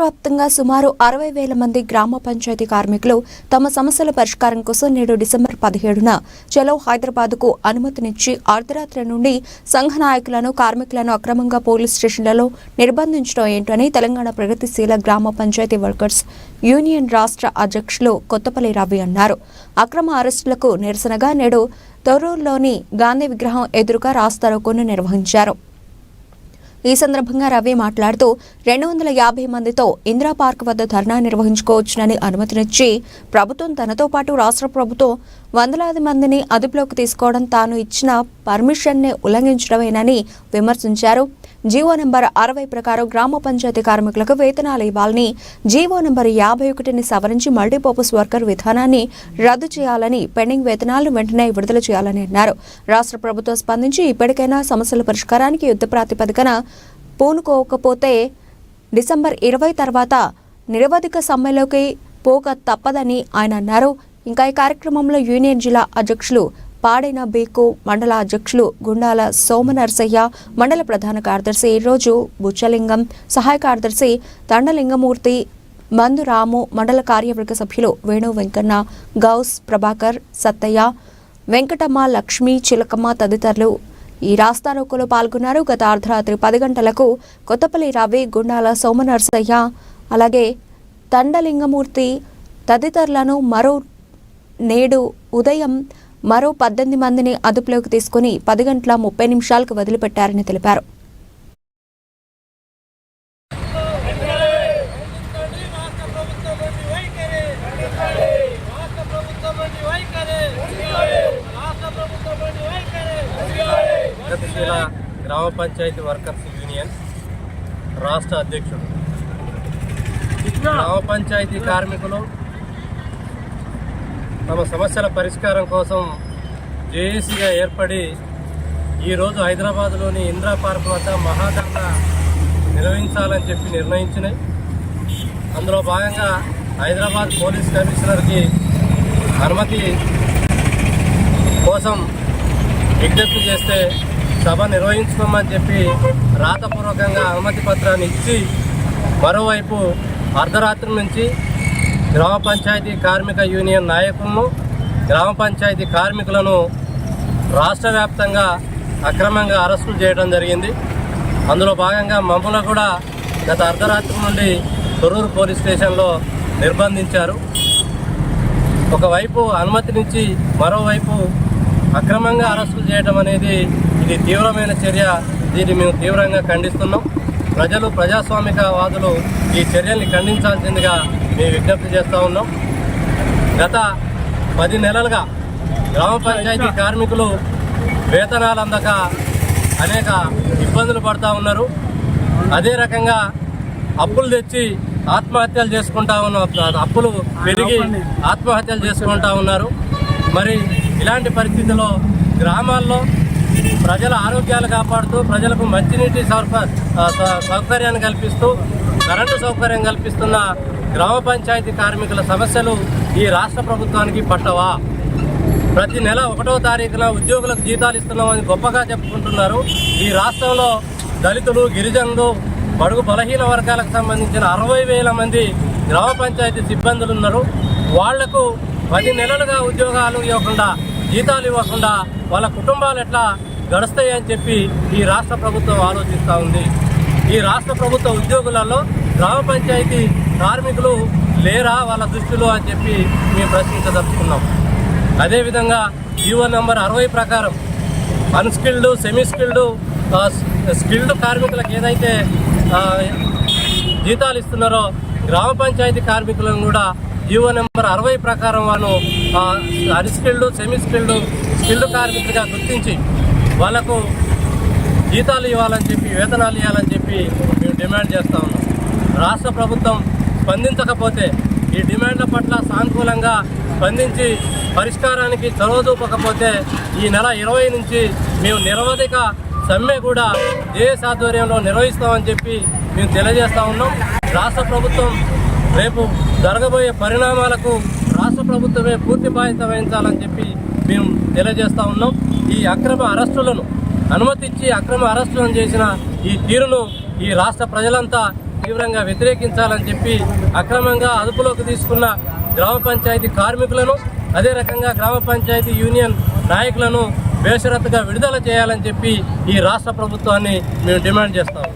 వ్యాప్తంగా సుమారు అరవై వేల మంది గ్రామ పంచాయతీ కార్మికులు తమ సమస్యల పరిష్కారం కోసం నేడు డిసెంబర్ పదిహేడున చలో హైదరాబాద్కు అనుమతినిచ్చి అర్ధరాత్రి నుండి సంఘ నాయకులను కార్మికులను అక్రమంగా పోలీస్ స్టేషన్లలో నిర్బంధించడం ఏంటని తెలంగాణ ప్రగతిశీల గ్రామ పంచాయతీ వర్కర్స్ యూనియన్ రాష్ట్ర అధ్యక్షులు కొత్తపల్లి రవి అన్నారు. అక్రమ అరెస్టులకు నిరసనగా నేడు తొర్రూరులోని గాంధీ విగ్రహం ఎదురుగా రాస్తారోకోను నిర్వహించారు. ఈ సందర్భంగా రవి మాట్లాడుతూ రెండు వందల యాభై మందితో ఇందిరా పార్క్ వద్ద ధర్నా నిర్వహించుకోవచ్చునని అనుమతినిచ్చి ప్రభుత్వం తనతో పాటు రాష్ట్ర ప్రభుత్వం వందలాది మందిని అదుపులోకి తీసుకోవడం తాను ఇచ్చిన పర్మిషన్ని ఉల్లంఘించడమేనని విమర్శించారు. జీవో నెంబర్ అరవై ప్రకారం గ్రామ పంచాయతీ కార్మికులకు వేతనాలు ఇవ్వాలని జీవో నెంబర్ యాభై ఒకటిని సవరించి మల్టీపర్పస్ వర్కర్ విధానాన్ని రద్దు చేయాలని పెండింగ్ వేతనాలను వెంటనే విడుదల చేయాలని అన్నారు. రాష్ట్ర ప్రభుత్వం స్పందించి ఇప్పటికైనా సమస్యల పరిష్కారానికి యుద్ధ ప్రాతిపదికన పూనుకోకపోతే డిసెంబర్ ఇరవై తర్వాత నిరవధిక సమ్మెలోకి పోక తప్పదని ఆయన అన్నారు. ఇంకా ఈ కార్యక్రమంలో యూనియన్ జిల్లా అధ్యక్షులు పాడైన బేకు మండల అధ్యక్షులు గుండాల సోమనర్సయ్య మండల ప్రధాన కార్యదర్శి ఈరోజు బుచ్చలింగం సహాయ కార్యదర్శి తండలింగమూర్తి మందు రాము మండల కార్యవర్గ సభ్యులు వేణు వెంకన్న గౌస్ ప్రభాకర్ సత్తయ్య వెంకటమ్మ లక్ష్మి చిలకమ్మ తదితరులు ఈ రాస్తారోకోలో పాల్గొన్నారు. గత అర్ధరాత్రి పది గంటలకు కొత్తపల్లి రవి గుండాల సోమనర్సయ్య అలాగే తండలింగమూర్తి తదితరులను మరో నేడు ఉదయం మరో పద్దెనిమిది మందిని అదుపులోకి తీసుకుని పది గంటల ముప్పై నిమిషాలకు వదిలిపెట్టారని తెలిపారు. ప్రగతిశీల గ్రామ పంచాయతీ వర్కర్స్ యూనియన్ రాష్ట్ర అధ్యక్షుడు. గ్రామ పంచాయతీ కార్మికులు తమ సమస్యల పరిష్కారం కోసం జేఏసీగా ఏర్పడి ఈరోజు హైదరాబాద్లోని ఇందిరా పార్క్ వద్ద మహాధర్నా నిర్వహించాలని చెప్పి నిర్ణయించినాయి. అందులో భాగంగా హైదరాబాద్ పోలీస్ కమిషనర్కి అనుమతి కోసం విజ్ఞప్తి చేస్తే సభ నిర్వహించుకోమని చెప్పి రాతపూర్వకంగా అనుమతి పత్రాన్ని ఇచ్చి మరోవైపు అర్ధరాత్రి నుంచి గ్రామ పంచాయతీ కార్మిక యూనియన్ నాయకులను గ్రామ పంచాయతీ కార్మికులను రాష్ట్ర వ్యాప్తంగా అక్రమంగా అరెస్టులు చేయడం జరిగింది. అందులో భాగంగా మమ్మల్ని కూడా గత అర్ధరాత్రి నుండి తొర్రూరు పోలీస్ స్టేషన్లో నిర్బంధించారు. ఒకవైపు అనుమతినిచ్చి మరోవైపు అక్రమంగా అరెస్టులు చేయడం అనేది ఇది తీవ్రమైన చర్య. దీన్ని మేము తీవ్రంగా ఖండిస్తున్నాం. ప్రజలు ప్రజాస్వామికవాదులు ఈ చర్యల్ని ఖండించాల్సిందిగా మేము విజ్ఞప్తి చేస్తూ ఉన్నాం. గత పది నెలలుగా గ్రామ పంచాయతీ కార్మికులు వేతనాలు అందక అనేక ఇబ్బందులు పడుతూ ఉన్నారు. అదే రకంగా అప్పులు తెచ్చి ఆత్మహత్యలు చేసుకుంటా ఉన్న అప్పులు పెరిగి ఆత్మహత్యలు చేసుకుంటా ఉన్నారు. మరి ఇలాంటి పరిస్థితుల్లో గ్రామాల్లో ప్రజల ఆరోగ్యాలు కాపాడుతూ ప్రజలకు మంచినీటి సౌక సౌకర్యాన్ని కల్పిస్తూ కరెంటు సౌకర్యం కల్పిస్తున్న గ్రామ పంచాయతీ కార్మికుల సమస్యలు ఈ రాష్ట్ర ప్రభుత్వానికి పట్టవా? ప్రతి నెల ఒకటో తారీఖున ఉద్యోగులకు జీతాలు ఇస్తున్నామని గొప్పగా చెప్పుకుంటున్నారు. ఈ రాష్ట్రంలో దళితులు గిరిజనులు బడుగు బలహీన వర్గాలకు సంబంధించిన అరవై వేల మంది గ్రామ పంచాయతీ సిబ్బందులు ఉన్నారు. వాళ్ళకు పది నెలలుగా ఉద్యోగాలు ఇవ్వకుండా జీతాలు ఇవ్వకుండా వాళ్ళ కుటుంబాలు ఎట్లా గడుస్తాయని చెప్పి ఈ రాష్ట్ర ప్రభుత్వం ఆలోచిస్తూ ఉంది. ఈ రాష్ట్ర ప్రభుత్వ ఉద్యోగులలో గ్రామ పంచాయతీ కార్మికులు లేరా వాళ్ళ దృష్టిలో అని చెప్పి మేము ప్రశ్నించదలుచుకున్నాం. అదేవిధంగా జీవో నెంబర్ అరవై ప్రకారం అన్స్కిల్డ్ సెమీ స్కిల్డ్ స్కిల్డ్ కార్మికులకు ఏదైతే జీతాలు ఇస్తున్నారో గ్రామ పంచాయతీ కార్మికులను కూడా జీవో నెంబర్ అరవై ప్రకారం వాళ్ళు అన్స్కిల్డ్ సెమీ స్కిల్డ్ స్కిల్డ్ కార్మికులుగా గుర్తించి వాళ్ళకు జీతాలు ఇవ్వాలని చెప్పి వేతనాలు ఇవ్వాలని చెప్పి మేము డిమాండ్ చేస్తా ఉన్నాం. రాష్ట్ర ప్రభుత్వం స్పందించకపోతే ఈ డిమాండ్ల పట్ల సానుకూలంగా స్పందించి పరిష్కారానికి చొరవదూపకపోతే ఈ నెల ఇరవై నుంచి మేము నిరవధిక సమ్మె కూడా దేశ ఆధ్వర్యంలో నిర్వహిస్తామని చెప్పి మేము తెలియజేస్తా ఉన్నాం. రాష్ట్ర ప్రభుత్వం రేపు జరగబోయే పరిణామాలకు రాష్ట్ర ప్రభుత్వమే పూర్తి బాధ్యత వహించాలని చెప్పి మేము తెలియజేస్తా ఉన్నాం. ఈ అక్రమ అరెస్టులను అనుమతిచ్చి అక్రమ అరెస్టులను చేసిన ఈ తీరును ఈ రాష్ట్ర ప్రజలంతా తీవ్రంగా వ్యతిరేకించాలని చెప్పి అక్రమంగా అదుపులోకి తీసుకున్న గ్రామ పంచాయతీ కార్మికులను అదే రకంగా గ్రామ పంచాయతీ యూనియన్ నాయకులను బేషరత్తుగా విడుదల చేయాలని చెప్పి ఈ రాష్ట్ర ప్రభుత్వాన్ని మేము డిమాండ్ చేస్తాము